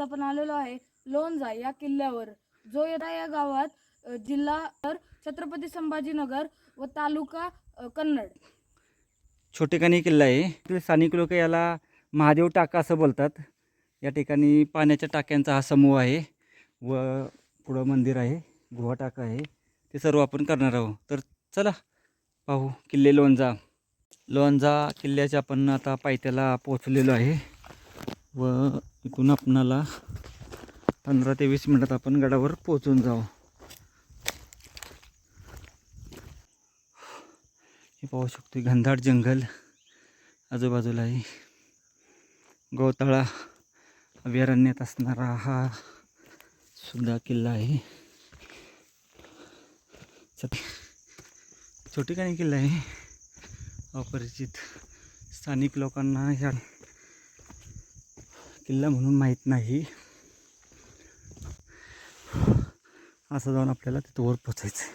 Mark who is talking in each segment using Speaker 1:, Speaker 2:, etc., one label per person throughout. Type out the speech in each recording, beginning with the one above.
Speaker 1: आज आपण आलेलो आहे. लोणजा या किल्ल्यावर. जो येता या गावात जिल्हा तर छत्रपती संभाजीनगर व तालुका कन्नड.
Speaker 2: छोटेखानी किल्ला आहे. इथले स्थानिक लोक याला महादेव टाका असं बोलतात. या ठिकाणी पाण्याच्या टाक्यांचा हा समूह आहे. व पुढं मंदिर आहे गुहा टाका आहे. ते सर्व आपण करणार आहोत. तर चला पाहू किल्ले लोणजा. लोणजा किल्ल्याच्या आपण आता पायथ्याला पोचलेलो आहे. व तिथून आपणाला पंधरा ते वीस मिनटात आपण गडावर पोचून जाऊ. हे पाहू शकतो घनदाट जंगल आजूबाजूला आहे. गवताळा अभयारण्यात असणारा हा सुद्धा किल्ला आहे. छोटी काही किल्ला आहे. अपरिचित स्थानिक लोकांना ह्या किल्ला म्हणून माहीत नाही. असं जाऊन आपल्याला तिथं वर पोचायचं आहे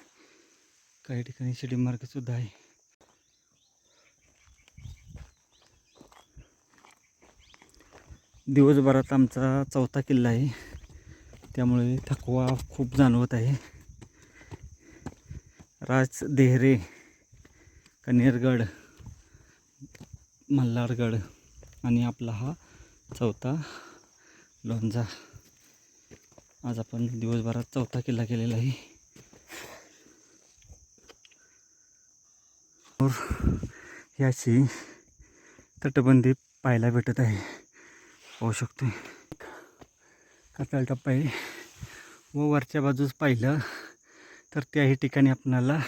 Speaker 2: काही ठिकाणी शिडी मार्गसुद्धा आहे. दिवसभरात आमचा चौथा किल्ला आहे. त्यामुळे थकवा खूप जाणवत आहे. राज देहरे कनेरगड मल्हारगड आणि आपला हा चौथा लोणजा आज आपण दिवसभरात चौथा किल्ला केलेला आहे. और याची तटबंदी पाहायला भेटत आहे. पाहू शकतो कातळ टप्पा आहे. व वरच्या बाजूस पाहिलं तर त्याही ठिकाणी आपणाला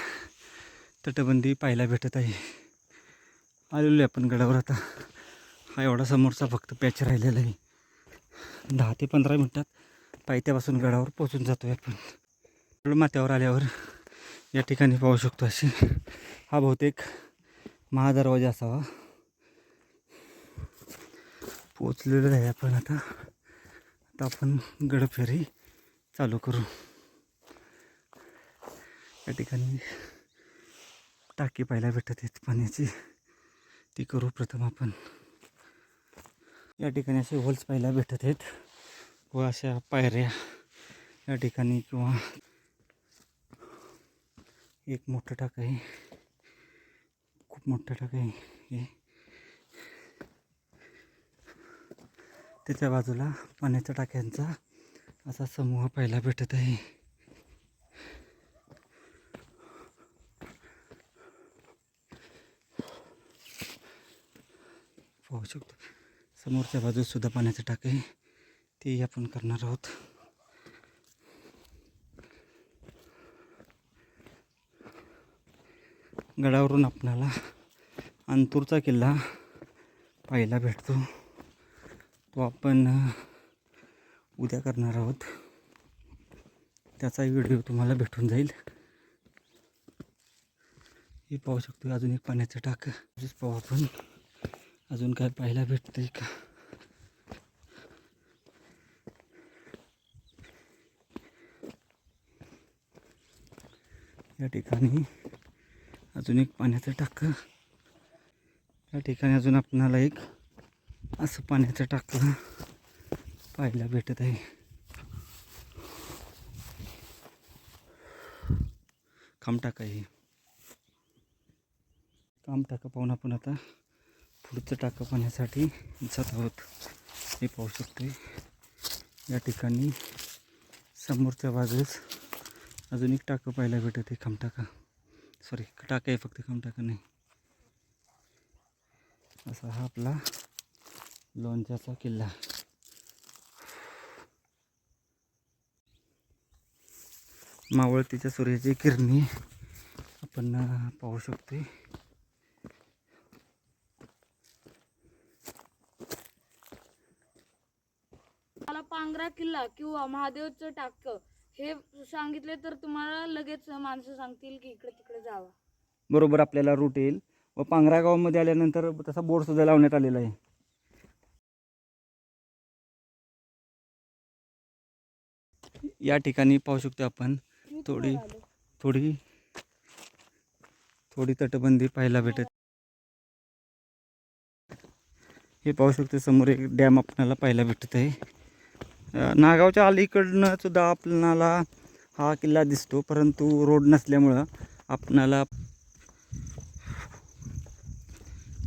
Speaker 2: तटबंदी पाहायला भेटत आहे. आलेलो आहे आपण गडावर आता. हा एवढा समोरचा फक्त पॅच राहिलेला आहे. दहा ते पंधरा मिनटात पायथ्यापासून गडावर पोचून जातो आहे आपण माथ्यावर आल्यावर या ठिकाणी पाहू शकतो असे हा बहुतेक महादरवाजा असावा. पोचलेलो आहे आपण आता. आता आपण गडफेरी चालू करू. या ठिकाणी टाकी पाहायला भेटत आहेत पाण्याची. ती करू प्रथम आपण. या ठिकाणी असे होल्स पाहायला भेटत आहेत. व अशा पायऱ्या या ठिकाणी किंवा एक मोठं टाक आहे. खूप मोठं टाक आहे हे. त्याच्या बाजूला पाण्याच्या टाक्यांचा असा समूह पाहायला भेटत आहे. पाहू शकतो. समोरच्या बाजूस सुद्धा पाण्याचं टाक आहे. तेही आपण करणार आहोत. गडावरून आपणाला अंतूरचा किल्ला पाहायला भेटतो. तो आपण उद्या करणार आहोत. त्याचा व्हिडिओ तुम्हाला भेटून जाईल. हे पाहू शकतो अजून एक पाण्याचं टाक. पाहू आपण. अजून काय पाहायला भेटतंय का? या ठिकाणी अजून एक पाण्याचं टाकं. या ठिकाणी अजून आपणाला एक असं पाण्याचं टाकं पाहायला भेटत आहे. काम टाका हे. काम टाका पाहून आपण आता पुढचं टाकं पाण्यासाठी जात आहोत हे पाहू शकतोय या ठिकाणी समोरच्या बाजूस अजून एक टाकं पाहायला भेटत आहे खमटाका. सॉरी टाका आहे फक्त खमटाका नाही. असा हा आपला लोणच्याचा किल्ला. मावळतीच्या सूर्याची किरणी आपण पाहू शकतोय
Speaker 1: मला पांगरा किल्ला किंवा महादेवचं टाक हे सांगितले तर तुम्हाला लगेच माणसं सांगतील की इकडे तिकडे जावा.
Speaker 2: बरोबर आपल्याला रूट येईल. व पांगरा गावामध्ये आल्यानंतर तसा बोर्ड सुद्धा लावण्यात आलेला आहे. या ठिकाणी पाहू शकतो आपण थोडी- थोडी थोडी तटबंदी पाहायला भेटत. हे पाहू शकतो समोर एक डॅम आपल्याला पाहायला भेटत आहे. नागावच्या अलीकडनं सुद्धा आपणाला हा किल्ला दिसतो परंतु रोड नसल्यामुळं आपणाला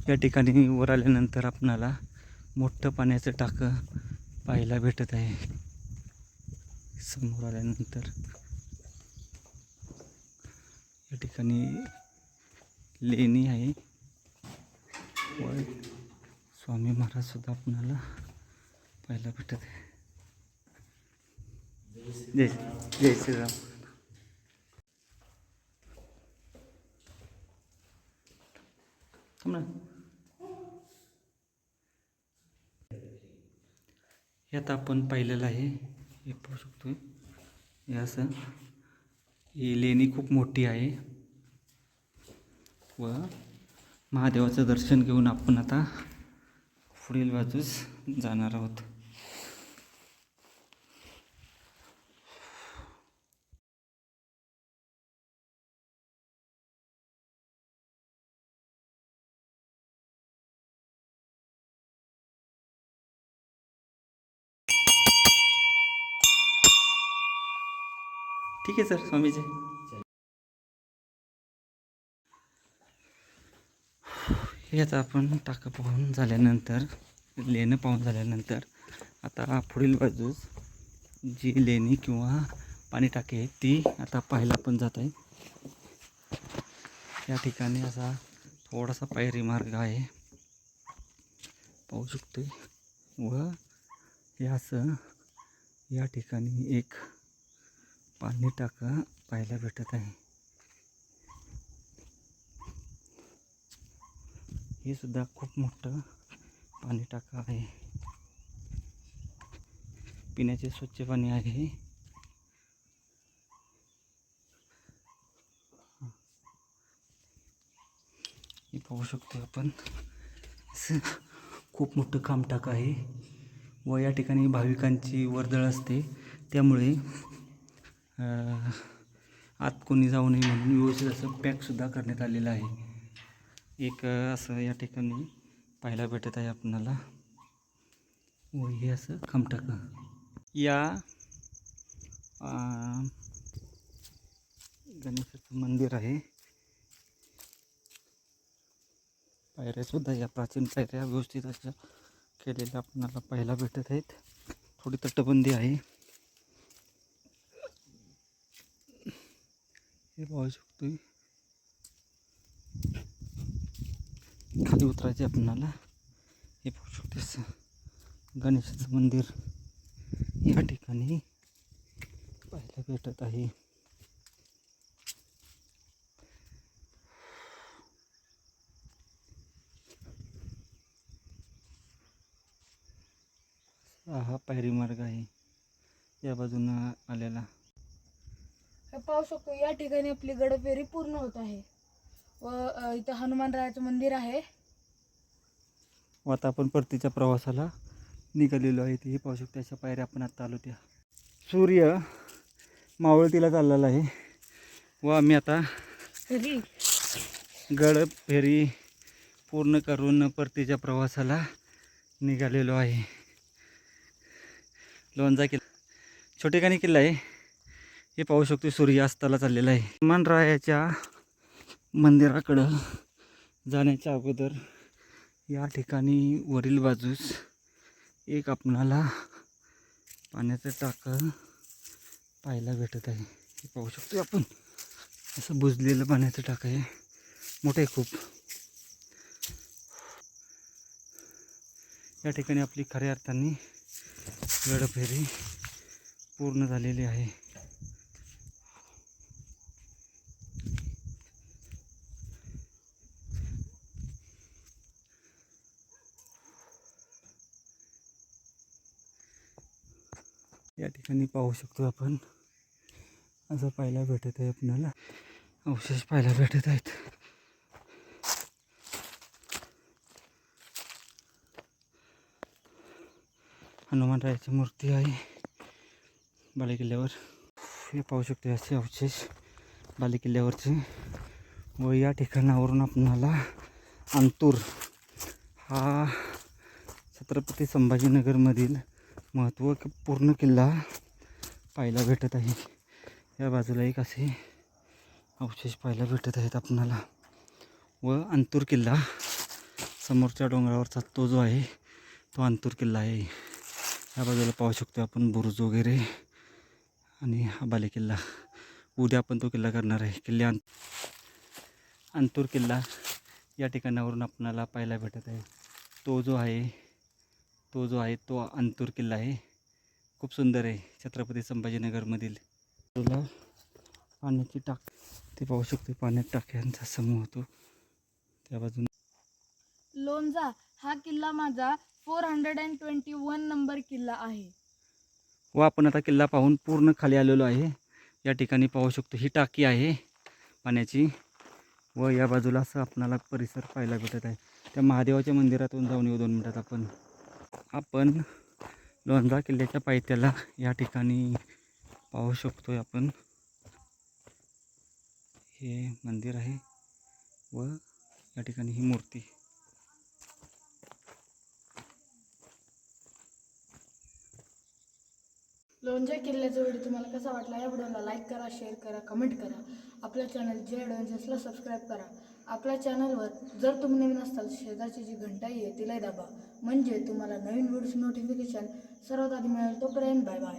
Speaker 2: या ठिकाणी वर आल्यानंतर आपणाला मोठं पाण्याचं टाकं पाहायला भेटत आहे. समोर आल्यानंतर या ठिकाणी लेणी आहे. व स्वामी महाराज सुद्धा आपणाला पाहायला भेटत आहे. जय जय श्रीराम यात आपण पाहिलेलं आहे हे पाहू शकतो हे असं ही लेणी खूप मोठी आहे. व महादेवाचं दर्शन घेऊन आपण आता पुढील बाजूस जाणार आहोत. ठीक आहे सर स्वामीजी. हे आपण टाका पाहून झाल्यानंतर लेणं पाहून झाल्यानंतर आता पुढील बाजूस जी लेणी किंवा पाणी टाकी आहे ती आता पाहायला पण जात आहे या ठिकाणी असा थोडासा पायरी मार्ग आहे. पाहू शकतो व हे असं या ठिकाणी एक पाणी टाका पाहायला भेटत आहे. हे सुद्धा खूप मोठं पाणी टाका आहे. पिण्याचे स्वच्छ पाणी आहे. हे पाहू शकतो आपण. असं खूप मोठं खामटाक आहे. व या ठिकाणी भाविकांची वर्दळ असते. त्यामुळे आत कोणी जाऊ नये म्हणून व्यवस्थित असं पॅकसुद्धा करण्यात आलेलं आहे. एक असं या ठिकाणी पाहायला भेटत आहे आपणाला. व हे असं खमटक. या गणेशाचं मंदिर आहे. पायऱ्यासुद्धा या प्राचीन पायऱ्या व्यवस्थित अशा केलेल्या आपणाला पाहायला भेटत आहेत. थोडी तटबंदी आहे. हे पाहू शकतो खाली उतरायचे आपणाला. हे पाहू शकतो गणेशाचं मंदिर या ठिकाणी पाहायला भेटत आहे. हा पायरी मार्ग आहे. या बाजूनं आलेला.
Speaker 1: हे पाहू शकतो या ठिकाणी आपली गडफेरी पूर्ण होत आहे. व इथं हनुमानरायाचं मंदिर आहे.
Speaker 2: व आता आपण परतीच्या प्रवासाला निघालेलो आहे. ते हे पाहू शकतो अशा पायऱ्या आपण आता आलो त्या. सूर्य मावळतीला चाललेला आहे. व आम्ही आता गड फेरी पूर्ण करून परतीच्या प्रवासाला निघालेलो आहे. लोणचा किल्ला छोटेखानी किल्ला आहे. हे पाहू शकतो सूर्यास्ताला चाललेलं चाललेला आहे. हनुमानरायाच्या मंदिराकडं जाण्याच्या अगोदर या ठिकाणी वरील बाजूस एक आपणाला पाण्याचं टाकं पाहायला भेटत आहे. हे पाहू शकतो आपण. असं बुजलेलं पाण्याचं टाकं आहे. मोठं आहे खूप. या ठिकाणी आपली खऱ्या अर्थाने गडफेरी पूर्ण झालेली आहे. या ठिकाणी पाहू शकतो आपण. असं पाहायला भेटत आहे आपल्याला. अवशेष पाहायला भेटत आहेत. हनुमानरायाची मूर्ती आहे. बालेकिल्ल्यावर हे पाहू शकतो असे अवशेष. बालेकिल्ल्यावरचे व या ठिकाणावरून आपणाला अंतूर. हा छत्रपती संभाजीनगरमधील महत्त्व पूर्ण किल्ला पाहायला भेटत आहे. या बाजूला एक असे अवशेष पाहायला भेटत आहेत आपणाला. व अंतूर किल्ला. समोरच्या डोंगरावरचा तो जो आहे तो अंतूर किल्ला आहे. या बाजूला पाहू शकतो आपण बुरुज वगैरे आणि हा बालेकिल्ला उद्या आपण तो किल्ला करणार आहे. किल्ले अंत अंतूर किल्ला या ठिकाणावरून आपणाला पाहायला भेटत आहे. तो जो आहे तो जो आहे तो अंतूर किल्ला आहे. खूप सुंदर आहे. छत्रपती संभाजीनगरमधील. तुला पाण्याची टाक. ते पाहू शकतो पाण्यात टाक्यांचा समूह होतो. त्या बाजून
Speaker 1: लोणचा हा किल्ला माझा four hundred and twenty one number किल्ला आहे.
Speaker 2: व आपण आता किल्ला पाहून पूर्ण खाली आलेलो आहे. या ठिकाणी पाहू शकतो ही टाकी आहे पाण्याची. व या बाजूला असं आपणाला परिसर पाहायला भेटत आहे. त्या महादेवाच्या मंदिरातून जाऊन येऊ दोन मिनटात आपण. आपण लोणजा किल्ल्याच्या पायथ्याला या ठिकाणी पाहू शकतोय आपण. हे मंदिर आहे व या ठिकाणी ही मूर्ती.
Speaker 1: लोणच्या किल्ल्याचा व्हिडिओ तुम्हाला कसा वाटला या व्हिडिओला लाईक करा शेअर करा कमेंट करा. आपल्या चॅनल जे ॲडव्हेंचर्सला सबस्क्राईब करा. आपल्या चॅनलवर जर तुम्ही नवीन असाल शेजारची जी घंटाई आहे तिलाही दाबा. म्हणजे तुम्हाला नवीन व्हिडिओची नोटिफिकेशन सर्वात आधी मिळेल तोपर्यंत बाय बाय